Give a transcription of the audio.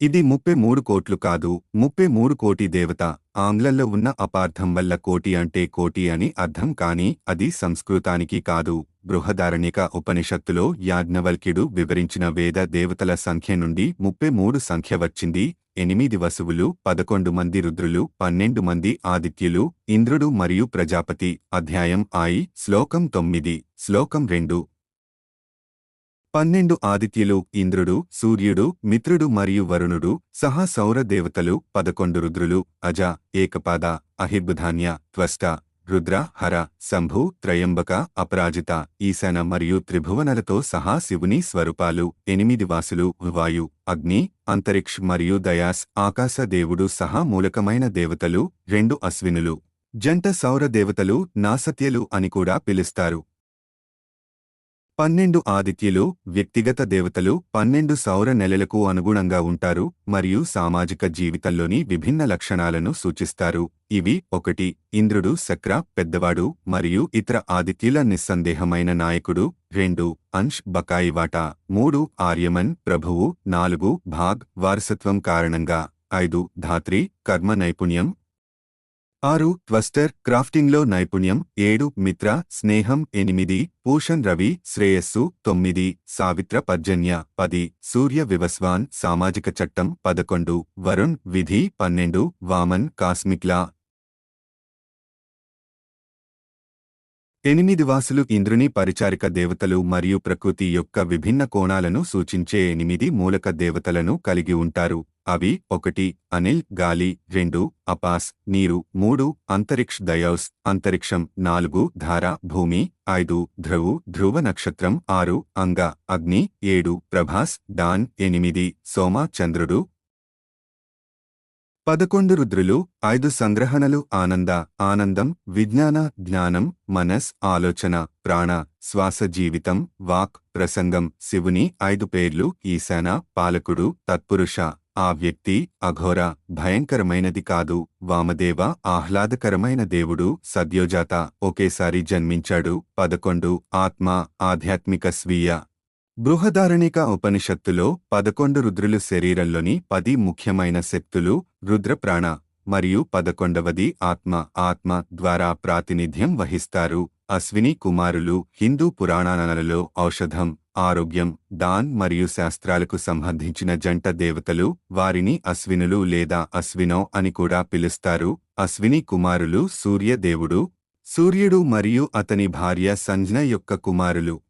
ఇది ముప్పై మూడు కోట్లు కాదు ముప్పై మూడు కోటి దేవత ఆంగ్లంలో ఉన్న అపార్థం వల్ల కోటి అంటే కోటి అని అర్థం కాని అది సంస్కృతానికి కాదు. బృహదారణిక ఉపనిషత్తులో యాజ్ఞవల్క్యుడు వివరించిన వేద దేవతల సంఖ్య నుండి ముప్పై మూడు సంఖ్య వచ్చింది. ఎనిమిది వసువులు పదకొండు మంది రుద్రులు పన్నెండు మంది ఆదిత్యులు ఇంద్రుడు మరియు ప్రజాపతి. అధ్యాయం ఆయి శ్లోకం తొమ్మిది శ్లోకం రెండు. పన్నెండు ఆదిత్యులు ఇంద్రుడు సూర్యుడు మిత్రుడు మరియు వరుణుడు సహా సౌర దేవతలు పదకొండు రుద్రులు అజ ఏకపాద అహిర్బుధాన్య త్వష్ట రుద్ర హర శంభు త్రయంబక అపరాజిత ఈశాన మరియు త్రిభువనలతో సహా శివుని స్వరూపాలు ఎనిమిది వాసులు వాయు అగ్ని అంతరిక్ష్ మరియు దయాస్ ఆకాశ దేవుడు సహా మూలకమైన దేవతలు రెండు అశ్వినులు. జంట సౌర దేవతలు నాసత్యలు అని కూడా పిలుస్తారు. పన్నెండు ఆదిత్యులు వ్యక్తిగత దేవతలు పన్నెండు సౌర నెలలకు అనుగుణంగా ఉంటారు మరియు సామాజిక జీవితంలోని విభిన్న లక్షణాలను సూచిస్తారు. ఇవి ఒకటి ఇంద్రుడు శక్ర పెద్దవాడు మరియు ఇతర ఆదిత్యుల నిస్సందేహమైన నాయకుడు. రెండు అంశ్ బకాయివాటా. మూడు ఆర్యమన్ ప్రభువు. నాలుగు భాగ్ వారసత్వం కారణంగా. ఐదు ధాత్రి కర్మ నైపుణ్యం. ఆరు ట్వస్టర్ క్రాఫ్టింగ్లో నైపుణ్యం ఏడు మిత్ర స్నేహం ఎనిమిది పూషన్ రవి శ్రేయస్సు తొమ్మిది సావిత్ర పర్జన్య పది సూర్య వివస్వాన్ సామాజిక చట్టం పదకొండు వరుణ్ విధి పన్నెండు వామన్ కాస్మిక్లా. ఎనిమిది వాసులు ఇంద్రుని పరిచారిక దేవతలు మరియు ప్రకృతి యొక్క విభిన్న కోణాలను సూచించే ఎనిమిది మూలక దేవతలను కలిగి ఉంటారు. అవి ఒకటి అనిల్ గాలి రెండు అపాస్ నీరు మూడు అంతరిక్ష్ దయోస్ అంతరిక్షం నాలుగు ధార భూమి ఐదు ధ్రువు ధ్రువ నక్షత్రం ఆరు అంగ అగ్ని ఏడు ప్రభాస్ డాన్ ఎనిమిది సోమ చంద్రుడు. పదకొండు రుద్రులు ఐదు సంగ్రహణలు ఆనంద ఆనందం విజ్ఞాన జ్ఞానం మనస్ ఆలోచన ప్రాణ శ్వాస జీవితం వాక్ ప్రసంగం శివుని ఐదు పేర్లు ఈశాన పాలకుడు తత్పురుష. ఆ వ్యక్తి అఘోర భయంకరమైనది కాదు. వామదేవ ఆహ్లాదకరమైన దేవుడు సద్యోజాత ఒకేసారి జన్మించాడు. పదకొండు ఆత్మ ఆధ్యాత్మిక స్వీయ. బృహదారణిక ఉపనిషత్తులో పదకొండు రుద్రులు శరీరంలోని పది ముఖ్యమైన శక్తులు రుద్రప్రాణ మరియు పదకొండవది ఆత్మ. ఆత్మ ద్వారా ప్రాతినిధ్యం వహిస్తారు. అశ్విని కుమారులు హిందూ పురాణాలలో ఔషధం. ఆరోగ్యం దాన్ మరియు శాస్త్రాలకు సంబంధించిన జంట దేవతలు వారిని అశ్వినులు లేదా అశ్వినో అని కూడా పిలుస్తారు. అశ్విని కుమారులు సూర్యదేవుడు సూర్యుడు మరియు అతని భార్య సంజ్ఞ యొక్క కుమారులు.